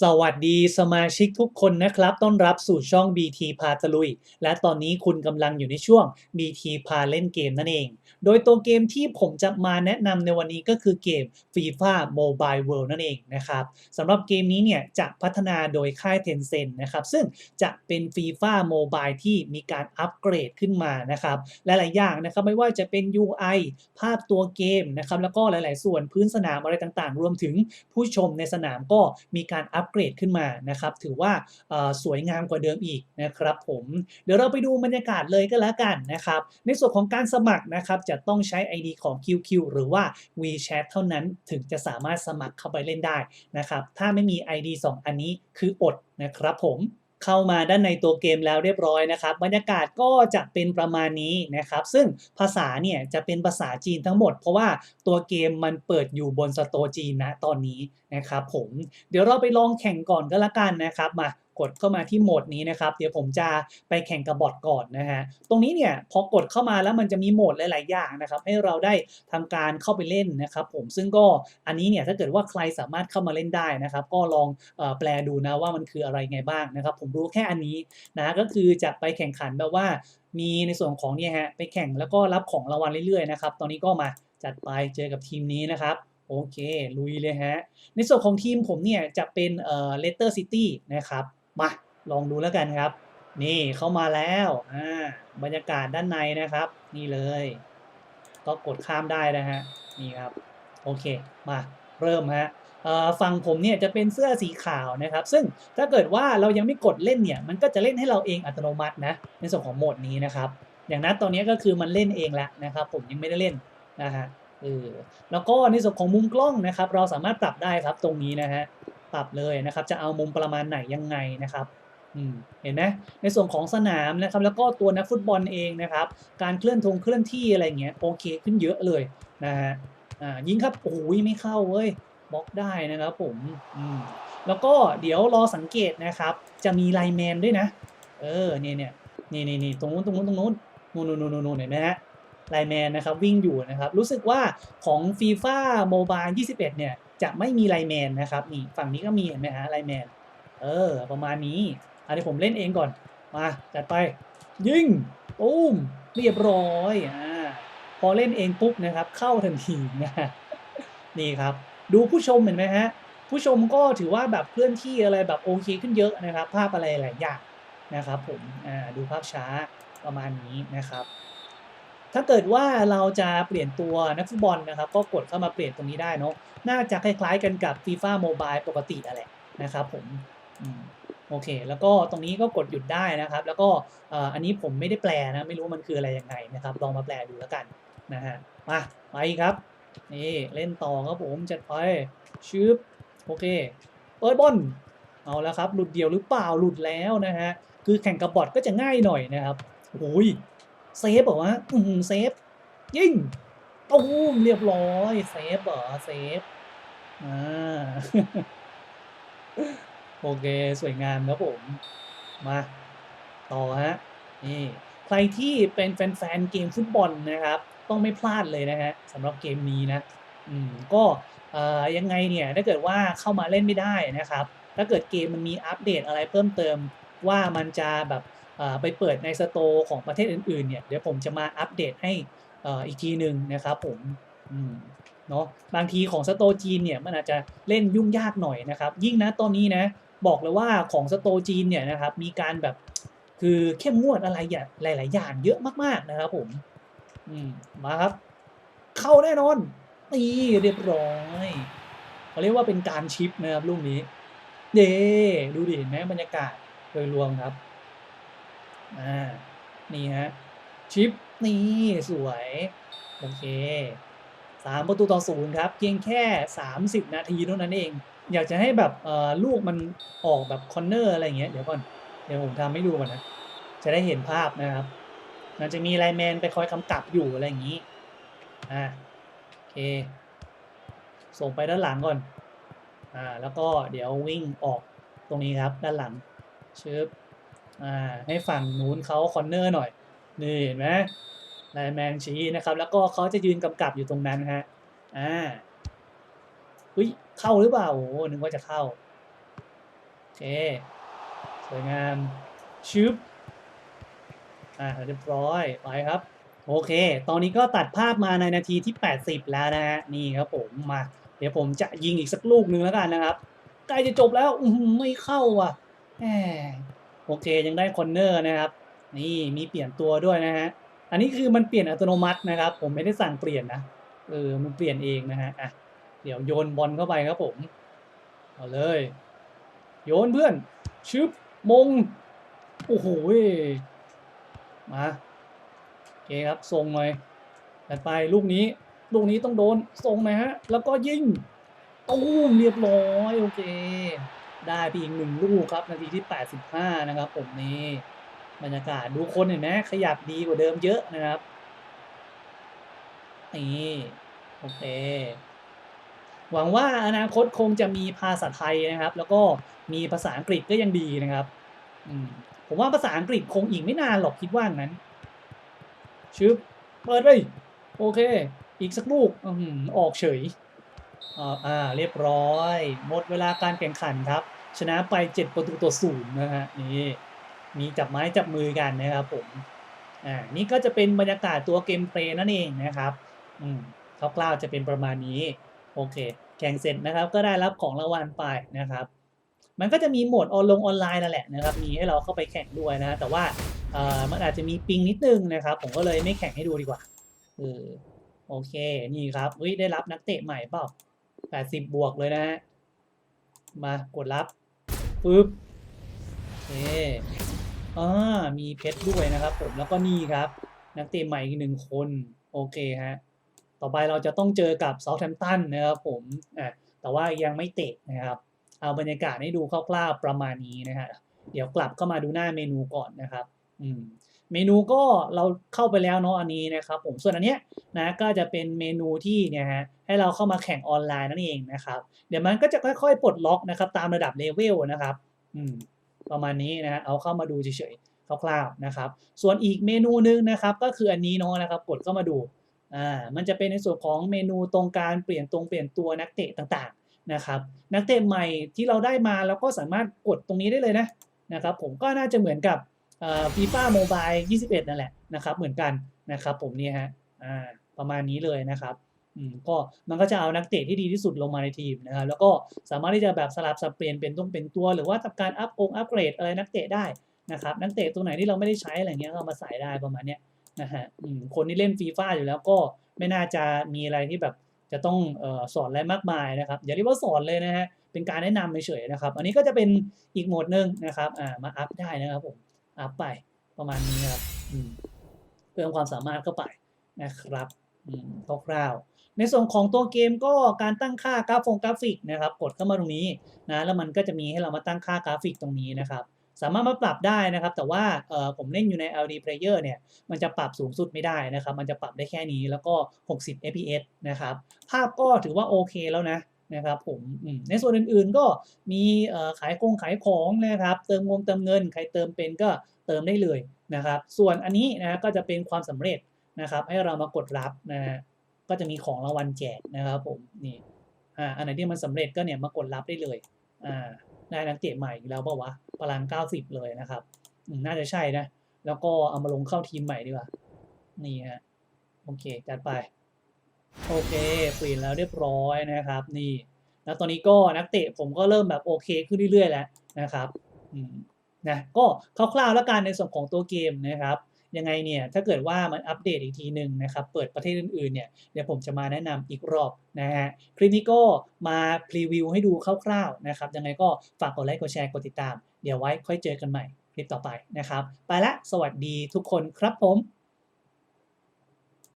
สวัสดีสมาชิกทุกคนนะครับ ต้อนรับสู่ช่อง BT พาตะลุย และตอนนี้คุณกำลังอยู่ในช่วง BT พาเล่นเกมนั่นเอง โดยตัวเกมที่ผมจะมาแนะนำในวันนี้ก็คือเกม FIFA Mobile World นั่นเองนะครับสำหรับเกมนี้เนี่ยจะพัฒนาโดยค่าย Tencent นะครับซึ่งจะเป็น FIFA Mobile ที่มีการอัปเกรดขึ้นมานะครับหลายๆอย่างนะครับไม่ว่าจะเป็น UI ภาพตัวเกมนะครับแล้วก็หลาย ๆ ส่วนพื้นสนามอะไรต่างๆ รวมถึงผู้ชมในสนามก็มีการอัปเกรดขึ้นมานะครับ ถือว่าสวยงามกว่าเดิมอีกนะครับผมเดี๋ยวเราไปดูบรรยากาศเลยก็แล้วกันนะครับ ในส่วนของการสมัครนะครับจะต้องใช้ ID ของ QQ หรือว่า WeChat เท่านั้นถึงจะสามารถสมัครเข้าไปเล่นได้นะครับถ้าไม่มี ID 2 อันนี้คืออดนะครับผม เข้ามาด้านในตัวเกมแล้วเรียบร้อยนะครับ บรรยากาศก็จะเป็นประมาณนี้นะครับ ซึ่งภาษาเนี่ยจะเป็นภาษาจีนทั้งหมด เพราะว่าตัวเกมมันเปิดอยู่บนสโตร์จีนนะตอนนี้นะครับผมเดี๋ยวเราไปลองแข่งก่อนก็แล้วกันนะครับมา กดเข้ามาที่โหมดนี้นะครับ เดี๋ยวผมจะไปแข่งกับบอทก่อนนะฮะ ตรงนี้เนี่ยพอกดเข้ามาแล้วมันจะมีโหมดหลาย ๆ อย่างนะครับ ให้เราได้ทำการเข้าไปเล่นนะครับ ผมซึ่งก็อันนี้เนี่ยถ้าเกิดว่าใครสามารถเข้ามาเล่นได้นะครับ ก็ลองอแปลดูนะว่ามันคืออะไรไงบ้างนะครับ ผมรู้แค่อันนี้นะก็คือจะไปแข่งขันแบบว่า มีในส่วนของเนี่ยฮะไปแข่งแล้วก็รับของรางวัลเรื่อย ๆ นะครับ ตอนนี้ก็มาจัดไปเจอกับทีมนี้นะครับโอเค ลุยเลยฮะ ในส่วนของทีมผมเนี่ยจะเป็นเอ่อเลสเตอร์ซิตี้นะครับ มาลองดูแล้วกันครับ นี่เข้ามาแล้วอ่าบรรยากาศด้านในนะครับ นี่เลย ก็กดข้ามได้นะฮะนี่ครับโอเคมาเริ่มฮะฝั่งผมเนี่ยจะเป็นเสื้อสีขาวนะครับ ซึ่งถ้าเกิดว่าเรายังไม่กดเล่นเนี่ย มันก็จะเล่นให้เราเองอัตโนมัตินะในส่วนของโหมดนี้นะครับ อย่างนั้นตอนนี้ก็คือมันเล่นเองแล้วนะครับ ผมยังไม่ได้เล่นนะฮะเออแล้วก็ในส่วนของมุมกล้องนะครับ เราสามารถปรับได้ครับตรงนี้นะฮะ ปรับเลยนะครับ จะเอามุมประมาณไหนยังไงนะครับเห็นไหมในส่วนของสนามนะครับแล้วก็ตัวนักฟุตบอลเองนะครับ การเคลื่อนทงเคลื่อนที่อะไรเงี้ยโอเคขึ้นเยอะเลยนะฮะยิงครับโอ้ยไม่เข้าเว้ยบล็อกได้นะครับผมอืมแล้วก็เดี๋ยวรอสังเกตนะครับ จะมีไลแมนด้วยนะ เออเนี่ยเนี่ยนี่นี่นี่ตรงนู้นตรงนู้นตรงนู้นนู่นนู่นนู่นเห็นไหมฮะไลแมนนะครับวิ่งอยู่นะครับ รู้สึกว่าของ FIFA Mobile 21 เนี่ย จะไม่มีไลแมนนะครับนี่ฝั่งนี้ก็มีเห็นไหมฮะไลแมนเออ ประมาณนี้อันนี้ผมเล่นเองก่อนมาจัดไป ยิงตูมเรียบร้อยอ่าพอเล่นเองปุ๊บนะครับ เข้าทันทีนะฮะนี่ครับ ดูผู้ชมเห็นไหมฮะผู้ชมก็ถือว่าแบบเคลื่อนที่อะไรแบบโอเคขึ้นเยอะนะครับ ภาพอะไรหลายอย่างนะครับผมอ่าดูภาพช้าประมาณนี้นะครับ ถ้าเกิดว่าเราจะเปลี่ยนตัวนักฟุตบอลนะครับ ก็กดเข้ามาเปลี่ยนตรงนี้ได้เนาะน่าจะคล้ายๆกันกับ FIFA Mobile ปกตินั่นแหละนะครับผมโอเค แล้วก็ตรงนี้ก็กดหยุดได้นะครับ แล้วก็อันนี้ผมไม่ได้แปลนะไม่รู้มันคืออะไรยังไงนะครับลองมาแปลดูแล้วกันนะฮะมาไปครับนี่เล่นต่อครับผมจัดไปชืบโอเคเปิดบอลเอาแล้วครับ หลุดเดียวหรือเปล่าหลุดแล้วนะฮะคือแข่งกับบอทก็จะง่ายหน่อยนะครับโอ้ย เซฟเหรอวะอืมเซฟยิงตูมเรียบร้อยเซฟเหรอเซฟอ่าโอเคสวยงามครับผมมาต่อฮะนี่ใครที่เป็นแฟนๆเกมฟุตบอลนะครับ ต้องไม่พลาดเลยนะฮะสำหรับเกมนี้นะอืมก็เอ่อยังไงเนี่ยถ้าเกิดว่าเข้ามาเล่นไม่ได้นะครับ ถ้าเกิดเกมมันมีอัปเดตอะไรเพิ่มเติมว่ามันจะแบบ ไปเปิดในสโตร์ของประเทศอื่นๆเนี่ยเดี๋ยวผมจะมาอัปเดตให้อีกทีหนึ่งนะครับผมเนาะบางทีของสโตร์จีนเนี่ยมันอาจจะเล่นยุ่งยากหน่อยนะครับ ยิ่งนะตอนนี้นะบอกเลยว่าของสโตร์จีนเนี่ยนะครับมีการแบบคือเข้มงวดอะไรอย่างหลาย ๆ อย่างเยอะมากๆนะครับผมมาครับ เข้าแน่นอนนี่เรียบร้อยเขาเรียกว่าเป็นการชิปนะครับลูกนี้เด้ดูดิเห็นไหมบรรยากาศโดยรวมครับ อ่านี่ฮะชิปนี่สวย โอเคสามประตูต่อศูนย์ครับ เพียงแค่ 30 นาทีเท่านั้นเอง อยากจะให้แบบเอ่อลูกมันออกแบบคอนเนอร์อะไรอย่างเงี้ยเดี๋ยวก่อน เดี๋ยวผมทำให้ดูก่อนนะ จะได้เห็นภาพนะครับ มันจะมีไลแมนไปคอยกำกับอยู่อะไรอย่างนี้อ่าโอเค ส่งไปด้านหลังก่อนอ่าแล้วก็เดี๋ยววิ่งออกตรงนี้ครับด้านหลังชึบ อ่าให้ฝั่งนู้นเขาคอนเนอร์หน่อย นี่เห็นไหมไลแมนชี้นะครับ แล้วก็เขาจะยืนกำกับอยู่ตรงนั้นฮะอ่าอุ้ยเข้าหรือเปล่าโอ้นึกว่าจะเข้าโอเคสวยงามชึบอ่าเรียบร้อยไปครับ โอเค ตอนนี้ก็ตัดภาพมาในนาทีที่ 80 แล้วนะฮะนี่ครับผมมาเดี๋ยวผมจะยิงอีกสักลูกหนึ่งแล้วกันนะครับใกล้จะจบแล้วอือหือไม่เข้าว่ะแหม โอเคยังได้คอนเนอร์นะครับ นี่มีเปลี่ยนตัวด้วยนะฮะอันนี้คือมันเปลี่ยนอัตโนมัตินะครับ ผมไม่ได้สั่งเปลี่ยนนะเออมันเปลี่ยนเองนะฮะอะเดี๋ยวโยนบอลเข้าไปครับผมเอาเลย โยนเพื่อนชึบมงโอ้โหยมาโอเคครับทรงหน่อยถัดไปลูกนี้ลูกนี้ต้องโดนทรงนะฮะแล้วก็ยิงตู้มเรียบร้อยโอเค ได้ไปอีกหนึ่งลูกครับนาทีที่ 85 นะครับ ผมนี่บรรยากาศดูคนเห็นไหมขยับดีกว่าเดิมเยอะนะครับนี่โอเค หวังว่าอนาคตคงจะมีภาษาไทยนะครับ แล้วก็มีภาษาอังกฤษก็ยังดีนะครับผมว่าภาษาอังกฤษคงอีกไม่นานหรอกคิดว่างั้นชึบเปิดไปโอเค อีกสักลูกออหือออกเฉย อ่าเรียบร้อย หมดเวลาการแข่งขันครับ ชนะไป 7 ประตูต่อศูนย์นะฮะนี่มีจับไม้จับมือกันนะครับผมอ่านี่ก็จะเป็นบรรยากาศตัวเกมเพลย์นั่นเองนะครับอืมคร่าวๆจะเป็นประมาณนี้โอเค แข่งเสร็จนะครับก็ได้รับของรางวัลไปนะครับ มันก็จะมีโหมดออนลงออนไลน์นั่นแหละนะครับ มีให้เราเข้าไปแข่งด้วยนะแต่ว่าเอ่อมันอาจจะมีปิงนิดนึงนะครับ ผมก็เลยไม่แข่งให้ดูดีกว่าเออโอเค นี่ครับเฮ้ยได้รับนักเตะใหม่เปล่า 80 บวกเลยนะฮะ มากดรับปึ๊บโอเคอ่ามีเพชรด้วยนะครับผมแล้วก็นี่ครับ นักเตะใหม่อีกหนึ่งคน โอเคฮะ ต่อไปเราจะต้องเจอกับเซาท์แฮมป์ตันนะครับผมอะแต่ว่ายังไม่เตะนะครับ เอาบรรยากาศให้ดูคร่าวๆประมาณนี้นะฮะเดี๋ยวกลับเข้ามาดูหน้าเมนูก่อนนะครับ เมนูก็เราเข้าไปแล้วเนาะอันนี้นะครับผมส่วนอันเนี้ยนะก็จะเป็นเมนูที่เนี่ยฮะให้เราเข้ามาแข่งออนไลน์นั่นเองนะครับ เดี๋ยวมันก็จะค่อยๆปลดล็อกนะครับตามระดับเลเวลนะครับอืมประมาณนี้นะฮะเอาเข้ามาดูเฉยๆคร่าวๆนะครับ ส่วนอีกเมนูหนึงนะครับก็คืออันนี้เนาะนะครับกดเข้ามาดูอ่ามันจะเป็นในส่วนของเมนูตรงการเปลี่ยนตรงเปลี่ยนตัวนักเตะต่างๆนะครับ นักเตะใหม่ที่เราได้มาเราก็สามารถกดตรงนี้ได้เลยนะนะครับ ผมก็น่าจะเหมือนกับ ฟีฟ่าโมบาย21 นั่นแหละนะครับ เหมือนกันนะครับ ผมเนี่ยฮะประมาณนี้เลยนะครับก็มันก็จะเอานักเตะที่ดีที่สุดลงมาในทีมนะครับ แล้วก็สามารถที่จะแบบสลับสับเปลี่ยนเป็นต้องเป็นตัว หรือว่าทำการอัพองอัพเกรดอะไรนักเตะได้นะครับ นักเตะตัวไหนที่เราไม่ได้ใช้อะไรเงี้ยก็เอามาใส่ได้ประมาณเนี้ยนะฮะคนที่เล่นฟีฟ่าอยู่แล้วก็ไม่น่าจะมีอะไรที่แบบจะต้องออสอนอะไรมากมายนะครับ อย่าเรียกว่าสอนเลยนะฮะเป็นการแนะนำเฉยๆนะครับ อันนี้ก็จะเป็นอีกโหมดหนึ่งนะครับมาอัพได้นะครับผม อัพไปประมาณนี้ครับเพิ่มความสามารถเข้าไปนะครับอืมคร่าวๆในส่วนของตัวเกมก็การตั้งค่ากราฟงกราฟิกนะครับ กดเข้ามาตรงนี้นะแล้วมันก็จะมีให้เรามาตั้งค่ากราฟิกตรงนี้นะครับสามารถมาปรับได้นะครับ แต่ว่าผมเล่นอยู่ใน LD Player เนี่ย มันจะปรับสูงสุดไม่ได้นะครับ มันจะปรับได้แค่นี้แล้วก็ 60 fps นะครับ ภาพก็ถือว่าโอเคแล้วนะ นะครับผมในส่วนอื่นๆก็มีขายกงขายของนะครับ เติมงงเติมเงิน ใครเติมเป็นก็เติมได้เลยนะครับ ส่วนอันนี้นะก็จะเป็นความสำเร็จนะครับ ให้เรามากดรับนะฮะก็จะมีของรางวัลแจกนะครับผมนี่อ่าอันไหนที่มันสำเร็จก็เนี่ยมากดรับได้เลยอ่าได้นักเตะใหม่อีกแล้วเปล่าวะพลัง 90 เลยนะครับน่าจะใช่นะ แล้วก็เอามาลงเข้าทีมใหม่ดีกว่า นี่ฮะ โอเค จัดไป โอเคเปลี่ยนแล้วเรียบร้อยนะครับ นี่แล้วตอนนี้ก็นักเตะผมก็เริ่มแบบโอเคขึ้นเรื่อยๆแล้วนะครับนะก็คร่าวๆแล้วกันในส่วนของตัวเกมนะครับ ยังไงเนี่ยถ้าเกิดว่ามันอัปเดตอีกทีหนึ่งนะครับ เปิดประเทศอื่นๆเนี่ยเดี๋ยวผมจะมาแนะนำอีกรอบนะฮะคลิปนี้ก็มาพรีวิวให้ดูคร่าวๆนะครับ ยังไงก็ฝากกดไลค์กดแชร์กดติดตาม เดี๋ยวไว้ค่อยเจอกันใหม่คลิปต่อไปนะครับ ไปละสวัสดีทุกคนครับผม